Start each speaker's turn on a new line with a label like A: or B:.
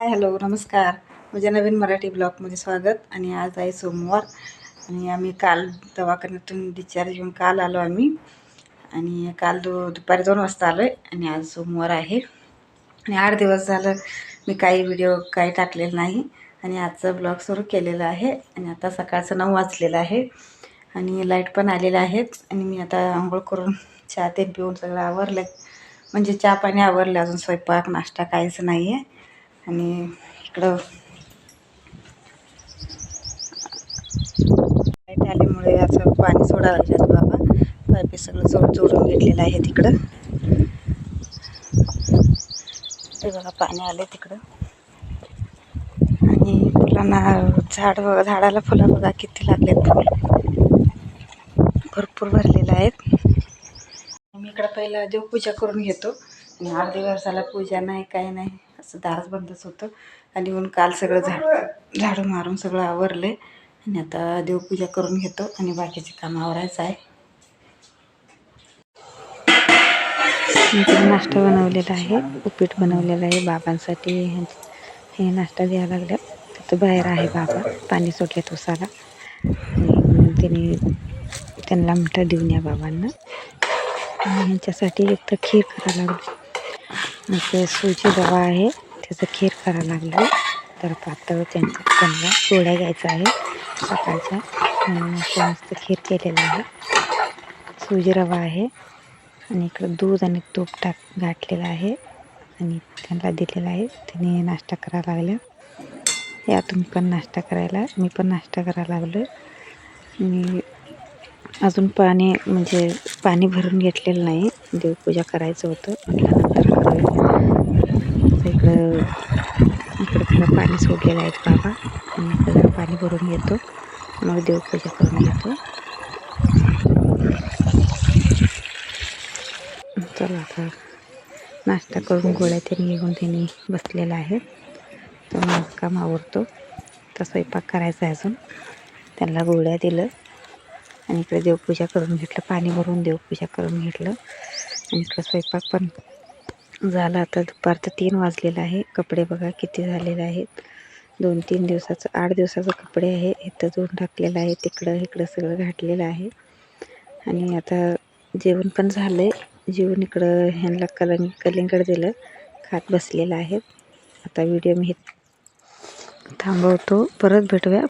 A: Hi hello नमस्कार. माझ्या नवीन मराठी ब्लॉगमध्ये स्वागत. आणि आज आहे सोमवार. आणि आम्ही काल दवाखान्यातून डिस्चार्ज घेऊन काल आलो आम्ही. आणि काल दो दुपारी दोन वाजता आलो आहे आणि आज सोमवार आहे. आणि आठ दिवस झालं मी काही व्हिडिओ काही टाकलेलं नाही. आणि आजचा ब्लॉग सुरू केलेला आहे. आणि आता सकाळचं नऊ वाजलेलं आहे. आणि लाइट पण आलेल्या आहेत. आणि मी आता आंघोळ करून चहा ते पिऊन सगळं आवरलं. म्हणजे चहा पाणी आवरलं. अजून स्वयंपाक नाश्ता काहीच नाही आहे आणि इकडं लाइट आल्यामुळे असं पाणी सोडायला लागलं बाबा. पायपे सगळं जोड जोडून घेतलेलं आहे तिकडं. ते बघा पाणी आले तिकडं. आणि फुलांना झाड बघा झाडाला फुलं बघा किती लागलेत. फुल भरपूर भरलेलं आहेत. मी इकडं पहिला देवपूजा करून घेतो. आणि अर्धे वर्षाला पूजा नाही काय नाही. असं दारच बंदच होतं. आणि येऊन काल सगळं झाड झाडू मारून सगळं आवरलं. आहे आणि आता देवपूजा करून घेतो आणि बाकीचे काम आवरायचं आहे. नाश्ता बनवलेला आहे उपीट बनवलेलं आहे बाबांसाठी. हे नाश्ता द्यायला लागल्या तिथं बाहेर आहे बाबा पाणी सोडले उसाला आणि त्यांनी त्यांना म्हटलं देऊन या बाबांना. आणि ह्यांच्यासाठी एक तर खीर करायला लागली. इथे सुजी रवा आहे. त्याचं खीर करायला लागलं. तर पातळ त्यांचं त्यांना गोळ्या घ्यायचा आहे. सकाळच्या मस्त खीर केलेलं आहे. सुजी रवा आहे. आणि इकडं दूध आणि तूप टाक गाठलेलं आहे. आणि त्यांना दिलेलं आहे. त्यांनी नाश्ता करायला लागल्या. या तुम्ही पण नाश्ता करायला मी पण नाश्ता करायला लागलो आणि अजून पाणी म्हणजे पाणी भरून घेतलेलं नाही. देवपूजा करायचं होतं. म्हटल्यानंतर इकडं इकडं पुन्हा पाणी सोडलेलं आहे बाबा. इकडं पाणी भरून घेतो. मग देवपूजा करून घेतो. चला आता नाश्ता करून गोळ्या त्यांनी घेऊन त्यांनी बसलेला आहे. तर माझं काम आवडतो तर स्वयंपाक करायचा आहे अजून. त्यांना गोळ्या दिलं. आणि इकडे देवपूजा करून घेतलं पाणी भरून देवपूजा करून घेतलं. आणि इकडं स्वयंपाक पण झाला. आता दुपारचं तीन वाजलेलं आहे. कपडे बघा किती झालेले आहेत. दोन तीन दिवसाचं आठ दिवसाचं कपडे आहे. इथं धुवून टाकलेलं आहे. तिकडं इकडं सगळं घातलेलं आहे. आणि आता जेवण पण झालं आहे जेवण इकडं ह्यांना कलंग कलिंगड दिलं. खात बसलेलं आहे आता व्हिडिओ मी थांबवतो. परत भेटूया.